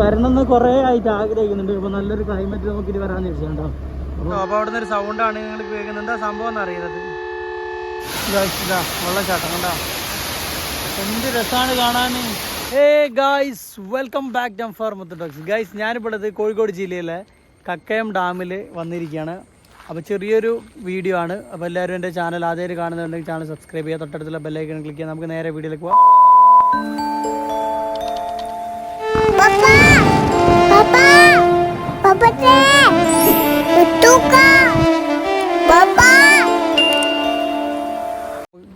വരണമെന്ന് കുറേ ആയിട്ട് ആഗ്രഹിക്കുന്നുണ്ട്. ഇപ്പൊ നല്ലൊരു ക്ലൈമറ്റ് നമുക്ക് ഇത് വരാൻ അപ്പോൾ അപ്പൊ അവിടെ ഒരു സൗണ്ടാണ് നിങ്ങൾ കേൾക്കുന്നത് എന്താ സംഭവം എന്ന് അറിയുന്നത്? ഇതാ വെള്ളച്ചാട്ടം കണ്ടാ? എന്ത് രസമാണ് കാണാൻ ഏ ഗായ്സ് വെൽക്കം ബാക്ക് ഡം ഫോർ മുത്തട്ടോക്സ് ഗായ്സ് ഞാനിപ്പോൾ ഉള്ളത് കോഴിക്കോട് ജില്ലയിലെ കക്കയം ഡാമിൽ വന്നിരിക്കുകയാണ്. അപ്പോൾ ചെറിയൊരു വീഡിയോ ആണ്. അപ്പോൾ എല്ലാവരും എന്റെ ചാനൽ ആദ്യമായിട്ട് കാണുന്നുണ്ടെങ്കിൽ ചാനൽ സബ്സ്ക്രൈബ് ചെയ്യുക. തൊട്ടടുത്തുള്ള ബെല്ലൈക്കൺ ക്ലിക്ക് ചെയ്യുക. നമുക്ക് നേരെ വീഡിയോയിലേക്ക് പോകാം Tuka!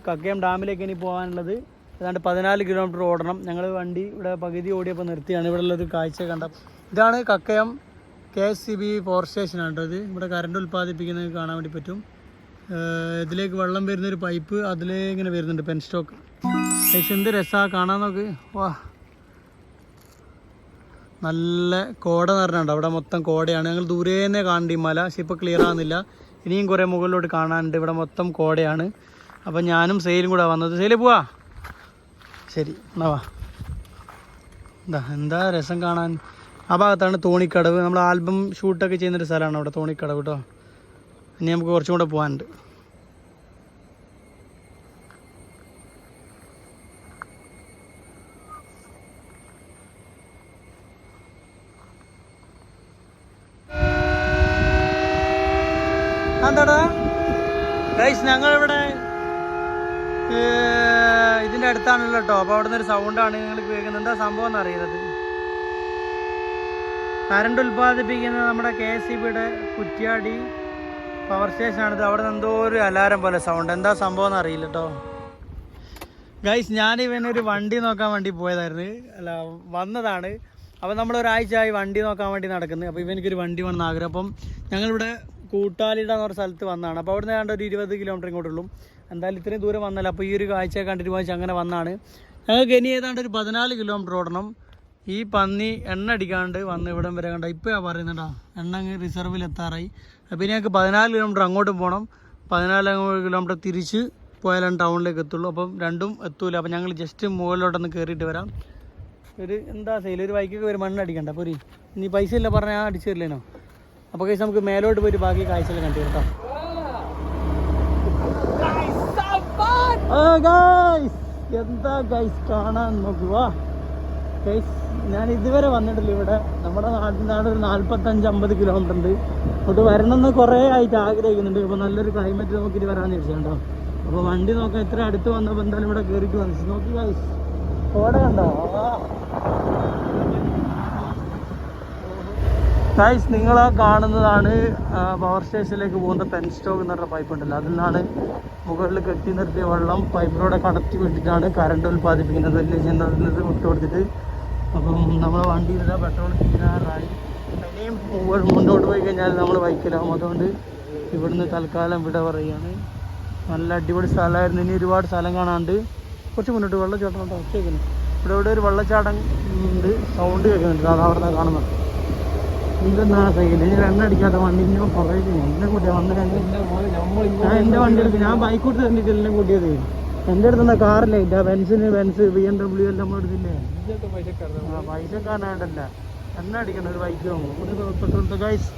കക്കയം ഡാമിലേക്ക് ഇനി പോകാനുള്ളത് ഏതാണ്ട് പതിനാല് കിലോമീറ്റർ ഓടണം. ഞങ്ങൾ വണ്ടി ഇവിടെ പകുതി ഓടിയപ്പോൾ നിർത്തിയാണ്. ഇവിടെ ഉള്ളൊരു കാഴ്ച കണ്ട. ഇതാണ് Kakkayam K S E B power സ്റ്റേഷനാണ് ഇത്. ഇവിടെ കറണ്ട് ഉൽപ്പാദിപ്പിക്കുന്നത് കാണാൻ വേണ്ടി പറ്റും. ഇതിലേക്ക് വെള്ളം വരുന്നൊരു പൈപ്പ് അതിലേ ഇങ്ങനെ വരുന്നുണ്ട് പെൻ സ്റ്റോക്ക് എന്ത് രസമാണ് കാണാൻ നോക്ക്. വാ. നല്ല കോട നിറഞ്ഞുണ്ട് അവിടെ മൊത്തം കോടയാണ്. ഞങ്ങൾ ദൂരേന്നെ കാണേണ്ട ഈ മല. പക്ഷെ ഇപ്പോൾ ക്ലിയർ ആകുന്നില്ല ഇനിയും കുറേ മുകളിലോട്ട് കാണാനുണ്ട്. ഇവിടെ മൊത്തം കോടയാണ്. അപ്പം ഞാനും സെയിലും കൂടെ വന്നത്. സെയിൽ പോവാ. ശരി എന്നാ വാ. എന്താ എന്താ രസം കാണാൻ? ആ ഭാഗത്താണ് തോണിക്കടവ്. നമ്മൾ ആൽബം ഷൂട്ടൊക്കെ ചെയ്യുന്നൊരു സ്ഥലമാണ് അവിടെ തോണിക്കടവ് കേട്ടോ. ഇനി നമുക്ക് കുറച്ചും കൂടെ പോകാനുണ്ട് എന്താടാ ഗൈസ് ഞങ്ങളിവിടെ ഇതിന്റെ അടുത്താണല്ലോ കേട്ടോ അപ്പോൾ അവിടെ ഒരു സൗണ്ടാണ് നിങ്ങൾ കേൾക്കുന്നത്. എന്താ സംഭവം എന്ന് അറിയുന്നത് കറണ്ട് ഉൽപ്പാദിപ്പിക്കുന്ന നമ്മുടെ കെ എസ് ഇ ബിയുടെ കുറ്റ്യാടി പവർ സ്റ്റേഷനാണിത് അവിടെ നിന്ന് എന്തോ ഒരു അലാരം പോലെ സൗണ്ട് എന്താ സംഭവം എന്ന് അറിയില്ല കേട്ടോ ഗൈസ് ഞാൻ ഇവനൊരു വണ്ടി നോക്കാൻ വേണ്ടി പോയതായിരുന്നു. അല്ല വന്നതാണ്. അപ്പോൾ നമ്മൾ ഒരാഴ്ചയായി വണ്ടി നോക്കാൻ വേണ്ടി നടക്കുന്നത് അപ്പോൾ ഇവനിക്കൊരു വണ്ടി വേണമെന്ന് ആഗ്രഹം. അപ്പം ഞങ്ങളിവിടെ കൂട്ടാലിട എന്ന് പറഞ്ഞ സ്ഥലത്ത് വന്നതാണ്. അപ്പോൾ അവിടുന്ന് ഏതാണ്ട് ഒരു ഇരുപത് കിലോമീറ്റർ ഇങ്ങോട്ടുള്ളൂ. എന്തായാലും ഇത്രയും ദൂരം വന്നല്ല. അപ്പോൾ ഈ ഒരു കാഴ്ച കണ്ടിട്ട് പോയി അങ്ങനെ വന്നാണ്. ഞങ്ങൾക്ക് ഇനി ഏതാണ്ട് ഒരു പതിനാല് കിലോമീറ്റർ ഓടണം. ഈ പന്നി എണ്ണ അടിക്കാണ്ട് വന്ന് ഇവിടം വരെ കണ്ട. ഇപ്പോൾ പറയുന്നുണ്ടോ എണ്ണ അങ്ങ് റിസർവിൽ എത്താറായി. അപ്പോൾ ഇനി ഞങ്ങൾക്ക് പതിനാല് കിലോമീറ്റർ അങ്ങോട്ടും പോകണം. പതിനാല് കിലോമീറ്റർ തിരിച്ച് പോയാലാണ് ടൗണിലേക്ക് എത്തുള്ളൂ. അപ്പം രണ്ടും എത്തൂല. അപ്പം ഞങ്ങൾ ജസ്റ്റ് മുകളിലോട്ടൊന്ന് കയറിയിട്ട് വരാം. ഒരു എന്താ സെയിൽ ഒരു ബൈക്കൊക്കെ ഒരു മണ്ണ് അടിക്കണ്ട. അപ്പോൾ ഒരു ഇനി പൈസ ഇല്ല പറഞ്ഞാൽ അടിച്ചു തരില്ലേനോ? അപ്പോൾ കഴിച്ച് നമുക്ക് മേലോട്ട് പോയിട്ട് ബാക്കി കാഴ്ചകൾ കണ്ടു കേട്ടോ എന്താ ഗൈസ് കാണാൻ നോക്കുവാ? ഞാൻ ഇതുവരെ വന്നിട്ടില്ല ഇവിടെ. നമ്മുടെ നാട്ടിൽ നിന്നാണ് ഒരു നാൽപ്പത്തഞ്ച് അമ്പത് കിലോമീറ്റർ ഉണ്ട്. അങ്ങോട്ട് വരണമെന്ന് കുറേ ആയിട്ട് ആഗ്രഹിക്കുന്നുണ്ട്. അപ്പോൾ നല്ലൊരു ക്ലൈമറ്റ് നമുക്ക് ഇനി വരാമെന്ന് ചോദിച്ചാൽ അപ്പോൾ വണ്ടി നോക്കാൻ ഇത്ര അടുത്ത് വന്നപ്പോൾ എന്തായാലും ഇവിടെ കയറിയിട്ട് വന്നിട്ട് നോക്കി ഗൈസ് കോട കണ്ടോ? ഗൈസ് നിങ്ങൾ ആ കാണുന്നതാണ് പവർ സ്റ്റേഷനിലേക്ക് പോകുന്ന പെൻ സ്റ്റോക്ക് എന്ന് പറഞ്ഞ പൈപ്പ് ഉണ്ടല്ലോ. അതിൽ നിന്നാണ് മുകളിൽ കെട്ടി നിർത്തിയ വെള്ളം പൈപ്പിലൂടെ കടത്തി വിട്ടിട്ടാണ് കറണ്ട് ഉൽപ്പാദിപ്പിക്കുന്നത്. ചെയ്യുന്നത് വിട്ടു കൊടുത്തിട്ട് അപ്പം നമ്മളെ വണ്ടിയിൽ പെട്രോൾ തീരാറായി. ഇനിയും മുന്നോട്ട് പോയി കഴിഞ്ഞാൽ നമ്മൾ ബൈക്കിലാവും. അതുകൊണ്ട് ഇവിടുന്ന് തൽക്കാലം വിട പറയുകയാണ്. നല്ല അടിപൊളി സ്ഥലമായിരുന്നു. ഇനി ഒരുപാട് സ്ഥലം കാണാണ്ട് കുറച്ച് മുന്നോട്ട് വെള്ളച്ചാട്ടം കേൾക്കുന്നു ഇവിടെ ഇവിടെ ഒരു വെള്ളച്ചാട്ടം ഉണ്ട്. സൗണ്ട് കേൾക്കുന്നുണ്ട്. അത് അവിടെ നിന്ന് ഞാൻ എണ്ണ അടിക്കാത്ത വണ്ടി ഞാൻ പുറകെ എന്നെ കൂട്ടിയ വന്ന് ഞാൻ എന്റെ വണ്ടി എടുത്ത് ഞാൻ ബൈക്ക് കൊടുത്ത് തന്നിട്ട് എല്ലാം കൂട്ടിയത്. എന്റെ അടുത്ത് കാറില്ല കാറില്ലേ ഇല്ല ബെൻസിന് ബെൻസ് ബി എം ഡബ്ല്യു എല്ലാം നമ്മൾ എടുത്തില്ലേ ആ പൈസക്കാരനായിട്ടല്ല. എണ്ണ അടിക്കണ ഒരു ബൈക്ക് വാങ്ങും. ഗൈസ്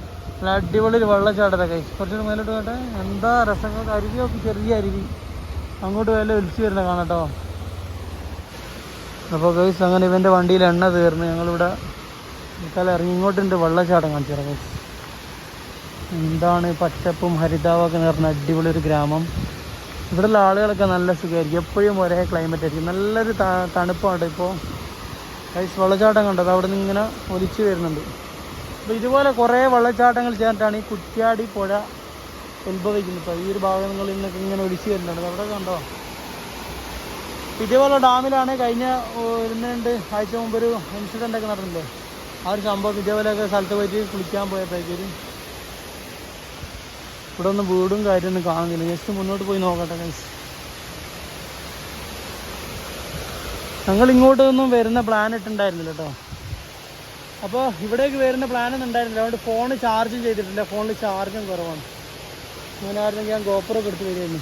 നല്ല അടിപൊളി ഒരു വെള്ളച്ചാട്ടത്തെ ഗൈസ് കുറച്ചുകൂടെ മേലോട്ട് കേട്ടെ എന്താ രസങ്ങൾ? അരുവി ഒക്കെ ചെറിയ അരുവി. അങ്ങോട്ട് വല്ല ഒലിച്ചു വരുന്ന കാണട്ടോ അപ്പോൾ ഗൈസ് അങ്ങനെ ഇവന്റെ വണ്ടിയിൽ എണ്ണ തീർന്ന് ഞങ്ങളിവിടെ തൽക്കാലം ഇറങ്ങി ഇങ്ങോട്ടുണ്ട് വെള്ളച്ചാട്ടം കാണിച്ചു തരാം. എന്താണ് പച്ചപ്പും ഹരിതാവൊക്കെ നിറഞ്ഞ അടിപൊളി ഒരു ഗ്രാമം. ഇവിടെയുള്ള ആളുകളൊക്കെ നല്ല സുഖമായിരിക്കും. എപ്പോഴും ഒരേ ക്ലൈമറ്റ് ആയിരിക്കും. നല്ലൊരു തണുപ്പാണ് ഇപ്പോൾ ഗൈസ് വെള്ളച്ചാട്ടം കണ്ടത് അവിടെ നിന്ന് ഇങ്ങനെ ഒലിച്ചു വരുന്നുണ്ട്. അപ്പോൾ ഇതുപോലെ കുറേ വെള്ളച്ചാട്ടങ്ങൾ ചേർന്നിട്ടാണ് ഈ കുറ്റ്യാടി പുഴ ഉത്ഭവിക്കുന്നത്. ഈ ഒരു ഭാഗങ്ങളിൽ നിന്നൊക്കെ ഇങ്ങനെ ഒലിച്ചു വരുന്നുണ്ട്. അവിടെ കണ്ടോ? ഇതേപോലെ ഡാമിലാണ് കഴിഞ്ഞ ഒന്ന് രണ്ട് ആഴ്ച മുമ്പ് ഒരു ഇൻസിഡന്റ് ഒക്കെ നടന്നില്ലേ? ആ ഒരു സംഭവം ഇതേപോലെയൊക്കെ സ്ഥലത്ത് പോയിട്ട് കുളിക്കാൻ പോയപ്പോഴേക്കൊരു ഇവിടെ ഒന്നും വീടും കാര്യമൊന്നും കാണുന്നില്ല. ജസ്റ്റ് മുന്നോട്ട് പോയി നോക്കട്ടെ ഗൈസ് ഞങ്ങൾ ഇങ്ങോട്ടൊന്നും വരുന്ന പ്ലാൻ ഇട്ടുണ്ടായിരുന്നില്ല കേട്ടോ അപ്പോൾ ഇവിടേക്ക് വരുന്ന പ്ലാനൊന്നും ഉണ്ടായിരുന്നില്ല. അതുകൊണ്ട് ഫോൺ ചാർജും ചെയ്തിട്ടില്ല. ഫോണിൽ ചാർജും കുറവാണ്. അങ്ങനെ ആയിരുന്നെങ്കിൽ ഞാൻ ഗോപ്പറൊക്കെ എടുത്ത് വരികയായിരുന്നു.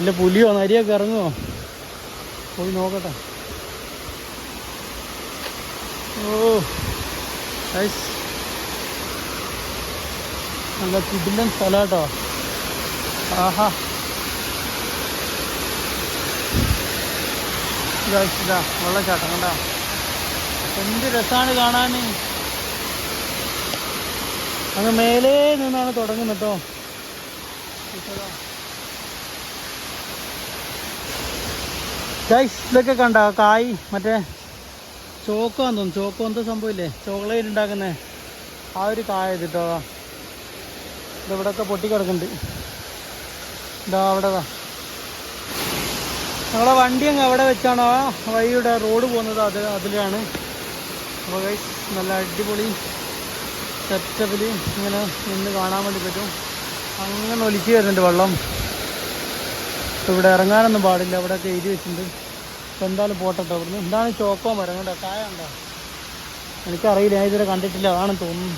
ഇല്ല പുലിയോ നരിയൊക്കെ ഇറങ്ങുമോ പോയി നോക്കട്ടെ. ഓ നല്ല കിടിലൻ സ്ഥലം കേട്ടോ ആഹാ. ഇതാ വെള്ളച്ചാട്ടം കണ്ടാ. എന്ത് രസമാണ് കാണാൻ അങ്ങ് മേലേ നിന്നാണ് തുടങ്ങുന്നത് കേട്ടോ ഇതൊക്കെ കണ്ട കായ് മറ്റേ ചോക്കോന്ന് തോന്നുന്നു ചോക്കോ എന്തോ സംഭവമില്ലേ? ചോക്ലേറ്റ് ഉണ്ടാക്കുന്നേ. ആ ഒരു കായ ഇത് കേട്ടോ ഇതിവിടെയൊക്കെ പൊട്ടിക്കിടക്കുന്നുണ്ട്. ഇതാ അവിടെ. ഞങ്ങളെ വണ്ടി അങ്ങ് അവിടെ വെച്ചാണോ. വഴിയുടെ റോഡ് പോകുന്നത് അത് അതിലാണ്. അപ്പോൾ ഗൈസ് നല്ല അടിപൊളി സെറ്റപ്പിൽ ഇങ്ങനെ നിന്ന് കാണാൻ വേണ്ടി പറ്റും. അങ്ങനെ ഒലിച്ച് വരുന്നുണ്ട് വെള്ളം. ഇവിടെ ഇറങ്ങാനൊന്നും പാടില്ല. അവിടെയൊക്കെ എഴുതി വെച്ചിട്ടുണ്ട്. അപ്പോൾ എന്തായാലും പോട്ടെട്ടോ. ഇവിടുന്ന് എന്താണ് ചോക്കോ മരം? കണ്ടോ? കായ ഉണ്ടോ എനിക്കറിയില്ല. ഞാൻ ഇതുവരെ കണ്ടിട്ടില്ല. അതാണെന്ന് തോന്നുന്നു.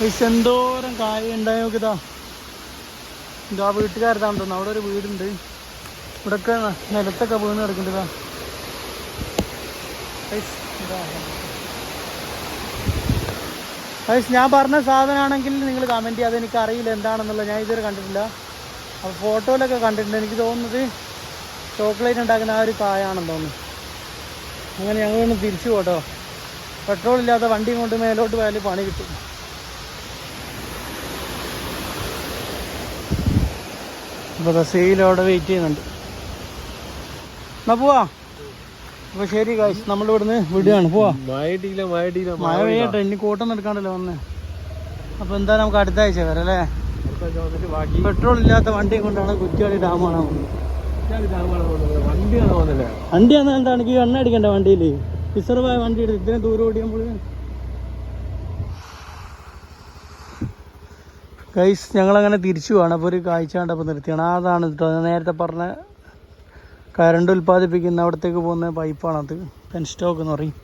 പൈസ എന്തോരം കായ ഉണ്ടായി നോക്കിതാ ഇതാ വീട്ടുകാരതാണെന്ന് തോന്നുന്നു അവിടെ ഒരു വീടുണ്ട്. ഇവിടെയൊക്കെ നിലത്തൊക്കെ വീണ് കിടക്കുന്നുണ്ട് ഇതാ. ഇതാ. ഗൈസ് ഞാൻ പറഞ്ഞ സാധനമാണെങ്കിൽ നിങ്ങൾ കമന്റ് ചെയ്യാതെ എനിക്ക് അറിയില്ല എന്താണെന്നുള്ളത്. ഞാൻ ഇതുവരെ കണ്ടിട്ടില്ല. അപ്പോൾ ഫോട്ടോയിലൊക്കെ കണ്ടിട്ടുണ്ട്. എനിക്ക് തോന്നുന്നത് ചോക്ലേറ്റ് ഉണ്ടാക്കുന്ന ആ ഒരു കായാണെന്ന് തോന്നുന്നു. അങ്ങനെ ഞങ്ങളൊന്ന് തിരിച്ചു പോട്ടോ. പെട്രോൾ ഇല്ലാത്ത വണ്ടി കൊണ്ട് മേലോട്ട് പോയാൽ പണി കിട്ടും. ഇപ്പോൾ സെയിൽ അവിടെ വെയിറ്റ് ചെയ്യുന്നുണ്ട്. എന്നാൽ പോവാ? അപ്പോൾ ശരി കാശ് നമ്മളിവിടുന്ന് വിടുകയാണ്. പോവാ. മഴ പെയ്യട്ടെ. ഇനി കൂട്ടം എടുക്കാണ്ടല്ലോ വന്ന്. അപ്പൊ എന്താ നമുക്ക് അടുത്ത ആഴ്ച വരാം അല്ലേ? പെട്രോൾ ഇല്ലാത്ത വണ്ടി കൊണ്ടാണ് കുറ്റിയാടി ഡാം കാണാൻ പോകുന്നത്. വണ്ടിയാണ് എന്താണ് എനിക്ക് എണ്ണ അടിക്കണ്ട വണ്ടിയിൽ. റിസർവായ വണ്ടി എടുത്ത് ഇത്രയും ദൂരം ഓടിയുമ്പോൾ ഗൈസ് ഞങ്ങളങ്ങനെ തിരിച്ചു പോവാണ്. അപ്പോൾ ഒരു കാഴ്ച കണ്ടപ്പോൾ നിർത്തിയാണ്. അതാണ് കേട്ടോ നേരത്തെ പറഞ്ഞ കറണ്ട് ഉൽപ്പാദിപ്പിക്കുന്ന അവിടത്തേക്ക് പോകുന്ന പൈപ്പാണത് പെൻ സ്റ്റോക്ക് എന്ന് പറയും.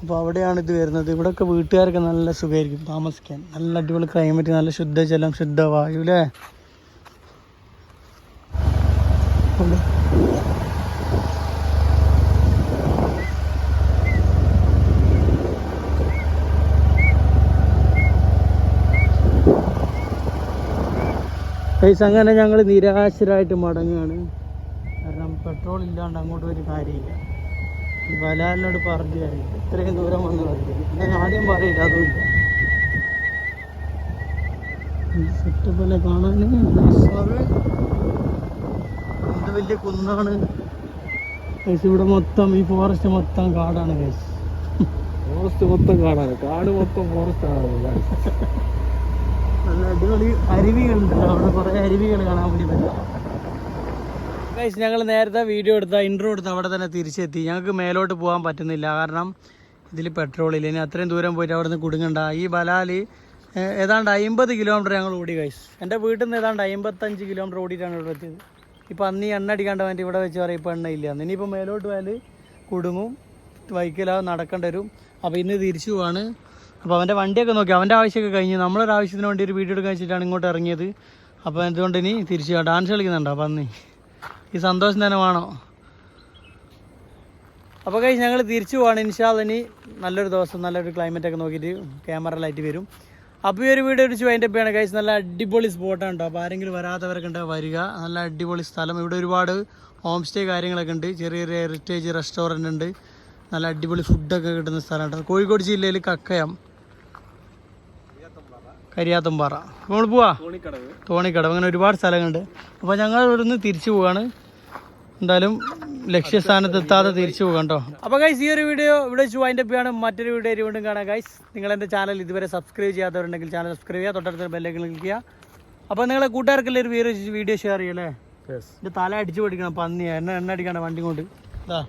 അപ്പോൾ അവിടെയാണ് ഇത് വരുന്നത്. ഇവിടെയൊക്കെ വീട്ടുകാർക്ക് നല്ല സുഖമായിരിക്കും. താമസിക്കാൻ. നല്ല അടിപൊളി ക്ലൈമറ്റ് നല്ല ശുദ്ധജലം ശുദ്ധവായു അല്ലേ? അങ്ങനെ ഞങ്ങൾ നിരാശരായിട്ട് മടങ്ങുകയാണ്. പെട്രോൾ ഇല്ലാണ്ട് അങ്ങോട്ട് ഒരു കാര്യമില്ല. ബലാലിനോട് പറഞ്ഞു കാര്യമില്ല ഇത്രയും ദൂരം വന്ന് പറഞ്ഞു ഞാൻ ആദ്യം പറയില്ല അതുമില്ല സെറ്റപ്പല്ലേ കാണാൻ രസാണ്. എന്ത് വലിയ കുന്നാണ്. ഇവിടെ മൊത്തം ഈ ഫോറസ്റ്റ് മൊത്തം കാടാണ് കേസ് ഫോറസ്റ്റ് മൊത്തം കാടാണ്. കാട് മൊത്തം ഫോറസ്റ്റ് ആണ് നല്ല അടിപൊളി അരുവികളുണ്ട്. അവിടെ കുറേ അരുവികൾ കാണാൻ വേണ്ടി പറ്റും. ഗൈസ് ഞങ്ങൾ നേരത്തെ വീഡിയോ എടുത്ത ഇൻട്രോ എടുത്ത് അവിടെ തന്നെ തിരിച്ചെത്തി. ഞങ്ങൾക്ക് മേലോട്ട് പോകാൻ പറ്റുന്നില്ല. കാരണം ഇതിൽ പെട്രോൾ ഇല്ല. ഇനി അത്രയും ദൂരം പോയിട്ട് അവിടെ നിന്ന് കുടുങ്ങണ്ട. ഈ ബലാലി ഏതാണ്ട് അമ്പത് കിലോമീറ്റർ ഞങ്ങൾ ഓടി ഗൈസ് എന്റെ വീട്ടിൽ നിന്ന് ഏതാണ്ട് അമ്പത്തഞ്ച് കിലോമീറ്റർ ഓടിയിട്ടാണ് ഇവിടെ എത്തിയത്. ഇപ്പം അന്ന് ഈ എണ്ണ അടിക്കാണ്ട് വേണ്ടി ഇവിടെ വെച്ച് പറയും ഇപ്പം എണ്ണ ഇല്ല. ഇനിയിപ്പോൾ മേലോട്ട് പോയാൽ കുടുങ്ങും. വൈക്കലാ നടക്കേണ്ടി വരും. അപ്പോൾ ഇന്ന് തിരിച്ചു പോവാണ്. അപ്പോൾ അവന്റെ വണ്ടിയൊക്കെ നോക്കി. അവന്റെ ആവശ്യമൊക്കെ കഴിഞ്ഞ്. നമ്മളൊരു ആവശ്യത്തിന് വേണ്ടി ഒരു വീഡിയോ എടുക്കാൻ വെച്ചിട്ടാണ് ഇങ്ങോട്ട് ഇറങ്ങിയത്. അപ്പോൾ എന്തുകൊണ്ട് ഇനി തിരിച്ചു ഡാൻസ് കളിക്കുന്നുണ്ടോ? അപ്പം അന്ന്? ഈ സന്തോഷം തന്നെ വേണോ? അപ്പോൾ കഴിച്ച് ഞങ്ങൾ തിരിച്ചു പോവാണ്. ഇനി നല്ലൊരു ദിവസം നല്ലൊരു ക്ലൈമറ്റ് ഒക്കെ നോക്കിയിട്ട് ക്യാമറ ലൈറ്റ് വരും. അപ്പോൾ ഈ ഒരു വീഡിയോ അടിച്ച് അതിന്റെ പേയാണ് കഴിച്ച് നല്ല അടിപൊളി സ്പോട്ടാണ് കേട്ടോ അപ്പോൾ ആരെങ്കിലും വരാത്തവരൊക്കെ ഉണ്ടോ വരിക. നല്ല അടിപൊളി സ്ഥലം. ഇവിടെ ഒരുപാട് ഹോം സ്റ്റേ കാര്യങ്ങളൊക്കെ ഉണ്ട്. ചെറിയ ചെറിയ ഹെറിറ്റേജ് റെസ്റ്റോറന്റ് ഉണ്ട്. നല്ല അടിപൊളി ഫുഡൊക്കെ കിട്ടുന്ന സ്ഥലമാണ് കോഴിക്കോട് ജില്ലയിൽ കക്കയം. കരിയാത്തുംപാറ. അപ്പോൾ നമ്മൾ പോവാ? തോണിക്കടവ്. അങ്ങനെ ഒരുപാട് സ്ഥലങ്ങളുണ്ട്. അപ്പോൾ ഞങ്ങൾ ഇവിടുന്ന് തിരിച്ചു പോവാണ്. എന്തായാലും ലക്ഷ്യസ്ഥാനത്ത് എത്താതെ തിരിച്ചു പോകാം കേട്ടോ. അപ്പോൾ ഗൈസ് ഈ ഒരു വീഡിയോ ഇവിടെ വെച്ച് വൈൻഡപ്പ് ചെയ്യാണ്. മറ്റൊരു വീഡിയോ വീണ്ടും കാണാം ഗൈസ് നിങ്ങൾ എന്റെ ചാനൽ ഇതുവരെ സബ്സ്ക്രൈബ് ചെയ്യാത്തവരുണ്ടെങ്കിൽ ചാനൽ സബ്സ്ക്രൈബ് ചെയ്യുക തൊട്ടടുത്ത ബെല്ലേക്ക് ക്ലിക്ക് ചെയ്യുക. അപ്പോൾ നിങ്ങളെ കൂട്ടുകാർക്കെല്ലാം ഒരു വീഡിയോ ഷെയർ ചെയ്യല്ലേ എന്റെ തല അടിച്ചു പഠിക്കണം പന്നി എണ്ണ എണ്ണ അടിക്കണം വണ്ടി കൊണ്ട് ഇതാ